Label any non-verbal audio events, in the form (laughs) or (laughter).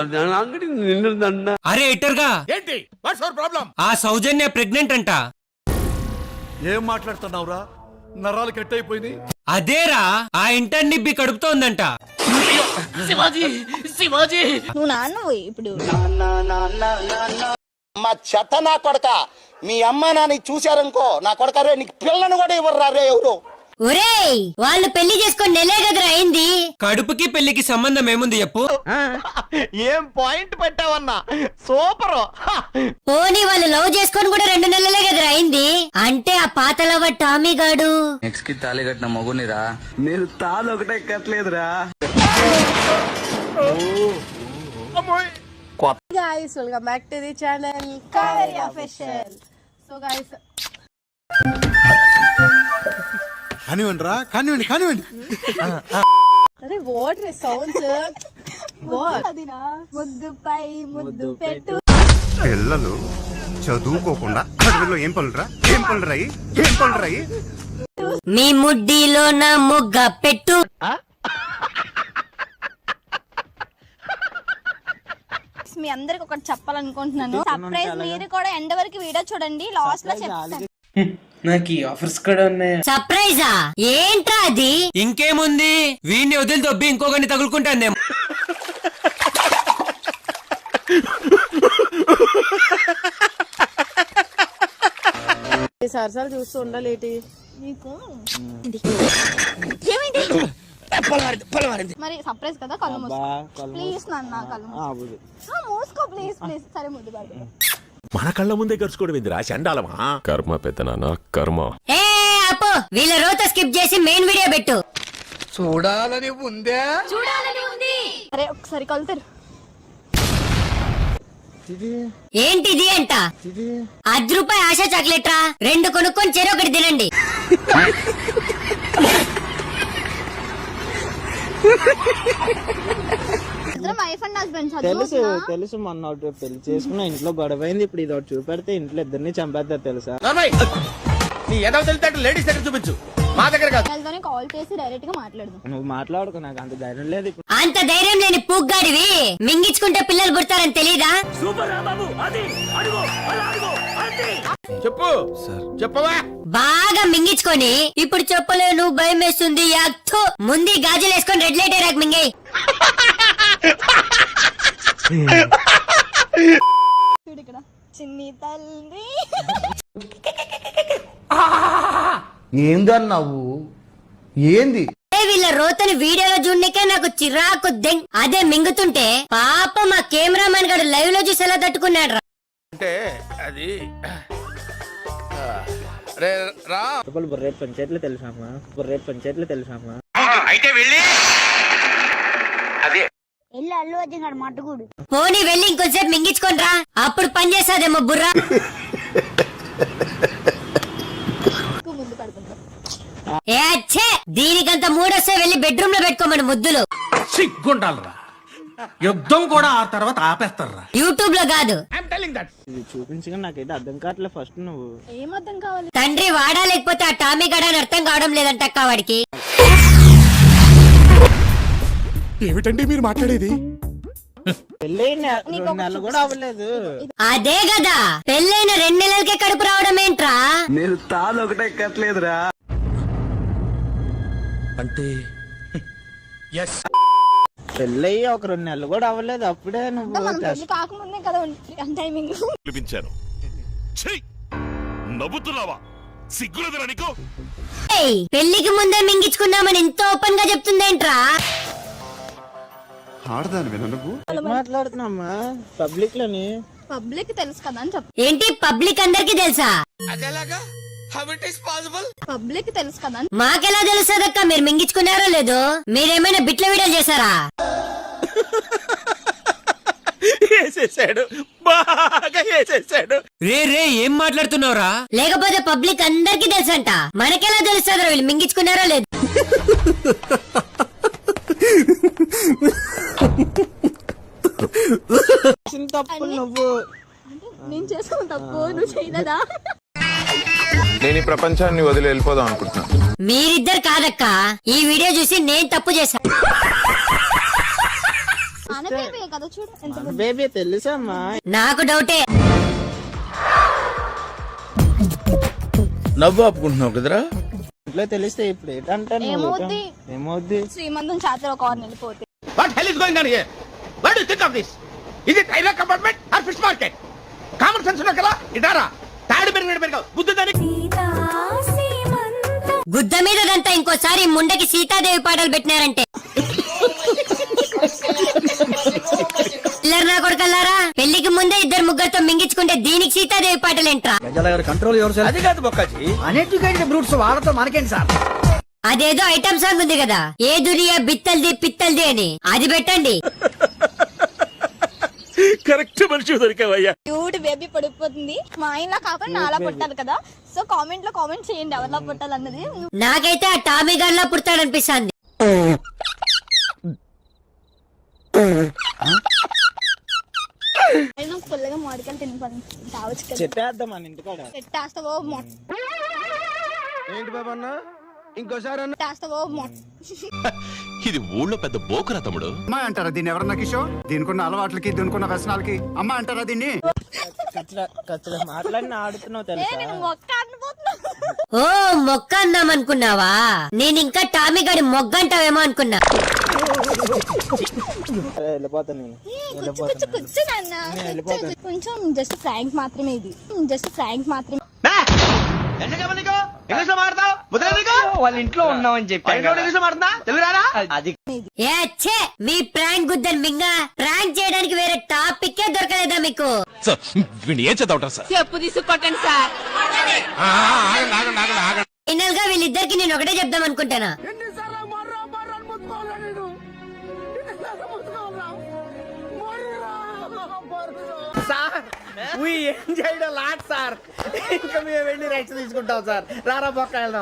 అంగడి నిన్నదండ అరే ఎట్టర్గా ఏంటి? What's our problem? ఆ సౌజన్య ప్రెగ్నెంట్ అంట. ఏం మాట్లాడుతున్నావురా? నరాలు కట్ అయిపోయింది అదేరా ఆ ఇంటర్ని బి కడుపుతోందంట. శివాజీ శివాజీ. నువ్వు నాన్న ఇప్పుడు. మా చెత్త నా కొడక. మీ అమ్మ నాన్న చూశారనుకో నా కొడక రే నీకు పిల్లను కూడా ఇవ్వరు రే ఎవరు? ఒరేయ్ వాళ్ళు పెళ్ళి చేసుకొని నెలే కదరా అయింది. కడుపుకి పెళ్ళికి సంబంధం ఏముంది చెప్పు? ఏం పాయింట్ పెట్టావన్నా? సూపర్. పోనీ వాళ్ళు లవ్ చేసుకొని కూడా రెండు నెలలే కదరా అయింది. అంటే ఆ పాత లవ టామీ గాడు. నెక్స్ట్కి తాళి కట్టిన మగునిరా నేను తాను ఒకటే కట్టలేదురా. Welcome back to the channel Kaveri official. So guys కానివ్వండి రా కానివ్వండి కానివ్వండి. అరే వాట్ సౌండ్స్ వాట్? ముద్దుపై ముద్దు పెట్టు. పిల్లలు చదువుకోకుండా అడవిలో ఏం పనులురా? ఏం పనులు రాయి ఏం పనులు రాయి మీ ముడ్డిలో నా ముగ్గ పెట్టు. మీ అందరికి ఒకటి చెప్పాలనుకుంటున్నాను. సర్ప్రైజ్ మీరు కూడా ఎండ వరకు వీడియో చూడండి. లాస్ట్లో చెప్తాను. సర్ప్రైజా? ఏంట్రా అది? ఇంకేముంది? వీడిని వదిలి దొబ్బి ఇంకొకరిని తగులుకుంటాను ఈ సరసాలు చూస్తూ ఉండాలేటి? మీకు మరి సర్ప్రైజ్ కదా కళ్ళు మూసుకో. ప్లీజ్ నాన్న కళ్ళు మూసుకో. ఆ, మూసుకో ప్లీజ్ ప్లీజ్ సరే ముద్దు మన కళ్ళ ముందే గడుచుకోవడం ఏందిరా? చండాలమా? కర్మ పెద్దనాన్న కర్మ. ఏ అపో వీళ్ళ రోత స్కిప్ చేసి మెయిన్ వీడియో పెట్టు. చూడాలని ఉందే. అరే ఒకసారి కళ్ళు తెరు ఏంటిది అంట? అర్ధ రూపాయి ఆశా చాక్లెట్ రా రెండు కొనుక్కొని చెరు ఒకటి తినండి. (laughs) తెలుసు తెలుసు మొన్న ఒకటి పెళ్ళి చేసుకున్న ఇంట్లో గొడవ అయింది ఇప్పుడు ఇది ఒకటి చూపెడితే ఇంట్లో ఇద్దరిని చంపేస్తారు తెలుసా? నీ ఏదో తెలితే లేడీస్ దగ్గర చూపించు. మా దగ్గర కాదు. వాళ్ళతోనే కాల్ చేసి డైరెక్ట్గా మాట్లాడదాం. నువ్వు మాట్లాడుకో నాకు అంత ధైర్యం లేదు ఇప్పుడు. అంత ధైర్యం లేని పూగ్గాడివి. మింగించుకుంటే పిల్లలు పుడతారని తెలీదా? చెప్పు. చెప్పవా? బాగా మింగించుకొని ఇప్పుడు చెప్పలేను భయం వేస్తుంది ముందు గాజులు వేసుకొని రెడ్ లైట్ రాక మింగేయ్. చూడు ఇక్కడ చిన్ని తల్లి ఏందన్నావు? ఏంది? ఏ వీళ్ళ రోతని వీడియోలో చూడనికే నాకు చిరాకు దెంగ్. అదే మింగుతుంటే పాప మా కెమెరామెన్ గడు లైవ్లో చూసి ఎలా తట్టుకున్నాడు రా. అంటే అది రే రా. లోపల బుర్రేట్ పంచాయతీలు తెలుసామా? బుర్రేట్ పంచాయతీలు తెలుసామా? ఎల్లు అల్లు మట్టుకుడు పోనీ వెళ్ళి ఇంకొంచెంసేపు మింగించుకొని రా. అప్పుడు పని చేస్తాదేమో బుర్రా. ఏ అచ్చే దీనికంత మూడొస్తే వెళ్ళి బెడ్రూమ్లో పెట్టుకోమని ముద్దులు. సిగ్గుండాలరా యుద్ధం కూడా ఆ తర్వాత ఆపేస్తారా? యూట్యూబ్లో కాదు. ఇది చూపించగా నాకైతే అర్థం కావట్లే ఫస్ట్ నువ్వు. ఏం అర్థం కావాలి? తండ్రి వాడా లేకపోతే ఆ టామీ గడ అని అర్థం కావడం లేదంట అక్క వాడికి. ఏమిటండి మీరు మాట్లాడేది? అదే కదా పెళ్ళైన రెండు నెలలకే కడుపు రావడం ఏంట్రా? నేను తాను ఒకటే కట్టలేదురా అంటే పెళ్ళయ్యి ఒక రెండు నెలలు కూడా అవ్వలేదు. అప్పుడే నువ్వు మనం చేస్తా- పెళ్ళి కాకముందే కదా టైమింగ్ పిలిపించాను. నవ్వుతున్నావా? సిగ్గులేదురా నీకు? ఏయ్, పెళ్ళికి ముందే మింగించుకుందామని ఇంత ఓపెన్గా చెప్తుందేంట్రా? ఆడదానివేనా నువ్వు మాట్లాడుతున్నామ్మా పబ్లిక్లోని? పబ్లిక్ తెలుసు కదా అని చెప్పు. ఏంటి పబ్లిక్ అందరికి తెలుసా? అదేలాగా? పబ్లిక్ తెలుసు కదా మాకెలా తెలుస్తుందక్క మీరు మింగించుకున్నారో లేదో? మీరేమైనా బిట్ల వీడియోలు చేశారా? వేసేసాడు. బాగా వేసేసాడు. రే రే ఏం మాట్లాడుతున్నావురా? లేకపోతే పబ్లిక్ అందరికి తెలుసంట. మనకెలా తెలుస్తుందో వీళ్ళు మింగించుకున్నారో లేదు? చేసిన తప్పు నువ్వు. నేను చేసుకున్న తప్పు నువ్వు చేయలేదా? నేను ఈ ప్రపంచాన్ని వదిలి వెళ్ళిపోదాం అనుకుంటున్నాను మీరిద్దరు కాదక్క ఈ వీడియో చూసి నేను తప్పు చేశా. నాన్న బేబీ కదా చూడు ఎంత బేబీ. తెలుసమ్మా. నాకు డౌటే. నవ్వు ఆపుకుంటున్నావు కదరా? ఇంట్లో తెలిస్తే ఇప్పుడు ఏంటంటాను ఏమవుద్ది? ఏమవుద్ది? శ్రీమంతం చాతర ఒక ఆరు నెలలు పోతే what hell is going on here do think of this it railway compartment or fish market common sense ఉన్నా కదా? ఇటారా? తాడి పెరిగినట్టు పెరగవు. బుద్ధి దానికి గుద్ద మీదదంతా ఇంకోసారి ముండకి సీతాదేవి పాటలు పెట్టినారంటే. పిల్లర్ నా కొడుకల్లారా? పెళ్ళికి ముందే ఇద్దరు ముగ్గురితో మింగించుకుంటే దీనికి సీతాదేవి పాటలు ఏంట్రా? అది కాదు బొక్కాజీ. అన్ఎడ్యుకేటెడ్ బ్రూట్స్ వాళ్ళతో మనకేంటి సార్? అదేదో ఐటమ్ సాంగ్ ఉంది కదా. ఏ దునియా బిత్తల్ది పిత్తల్ది అని. అది పెట్టండి. కరెక్ట్ మనిషి దొరికావయ్యా. క్యూట్ బేబీ పడిపోతుంది. మా ఆయనలా కాకుండా నాలా పుట్టాలి కదా. సో కామెంట్లో కామెంట్ చేయండి ఎవరిలా పుట్టాలన్నది. నాకైతే ఆ టామీ గన్లా పుడతాడనిపిస్తుంది. అయినా పుల్లగా మామిడికాయలు తిని పని కావచ్చు మన ఇంటికాడ. మొట్ట ఏంటి బాబా అన్న? ఇంకోసారి అన్న. మొట్ట (laughs) ఇది ఊళ్ళో పెద్ద బోకురా తమ్ముడు. అమ్మాయి అంటారా దీన్ని ఎవరన్నా కిషోర్? దీనికున్న అలవాట్లకి దీనికున్న వ్యసనాలకి అమ్మ అంటారా దీన్ని? మాట్లాడిన ఆడుతున్నావు తెలుసా? ఓ మొక్క అందాం అనుకున్నావా నేను ఇంకా టామీ గడి మొగ్గ అంటావేమో అనుకున్నా. వెళ్ళిపోతాను నేను. కొంచెం జస్ట్ ఫ్రాంక్ మాత్రమే ఇది. జస్ట్ ఫ్రాంక్ మాత్రమే. వాళ్ళ ఇంట్లో ఉన్నామని చెప్పాను ఇంగ్లీష్ తెలుగు రారా అది. ఏ ఛే! మీ ప్రాంక్ గుద్దని మింగా ప్రాంక్ చేయడానికి వేరే టాపిక్ దొరకలేదా మీకు? సార్ వీడిని ఏం చదవటం సార్? చెప్పు తీసుకొట్టండి సార్. ఫైనల్గా వీళ్ళిద్దరికి నేను ఒకటే చెప్దాం అనుకుంటానా? సార్ ఏం చేయడం లాట్ సార్. ఇంకా మేము వెళ్ళి రెక్స్ తీసుకుంటాం సార్. రారా పక్క వెళ్దాం.